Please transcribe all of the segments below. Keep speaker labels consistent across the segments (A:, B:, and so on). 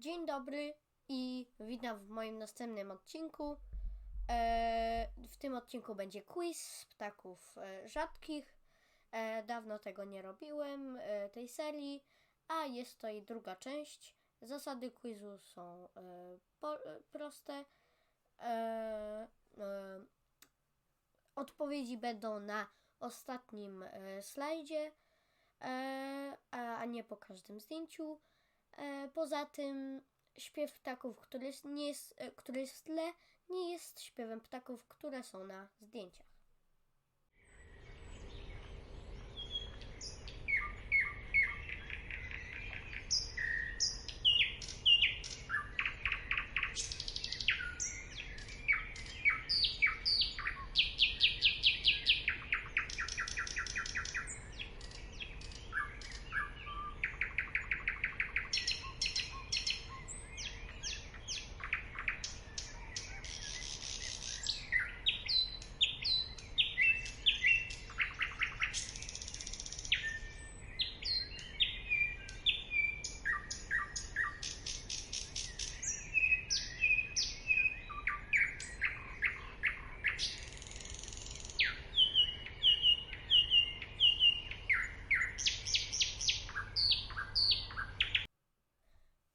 A: Dzień dobry i witam w moim następnym odcinku. E, w tym odcinku będzie quiz z ptaków e, rzadkich. E, dawno tego nie robiłem, tej serii, a jest to jej druga część. Zasady quizu są proste. Odpowiedzi będą na ostatnim slajdzie, a nie po każdym zdjęciu. E, poza tym śpiew ptaków, który jest, nie jest, e, który jest w tle, nie jest śpiewem ptaków, które są na zdjęciach.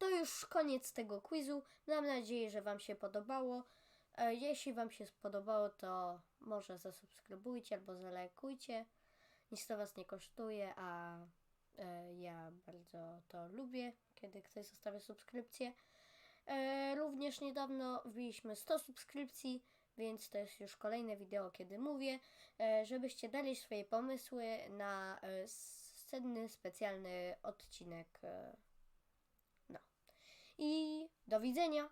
A: To już koniec tego quizu. Mam nadzieję, że Wam się podobało. E, Jeśli Wam się spodobało, to może zasubskrybujcie albo zalajkujcie. Nic to Was nie kosztuje, a e, ja bardzo to lubię, kiedy ktoś zostawia subskrypcję. E, Również niedawno wbiliśmy 100 subskrypcji, więc to jest już kolejne wideo, kiedy mówię, żebyście dali swoje pomysły na sceny specjalny odcinek. Do widzenia!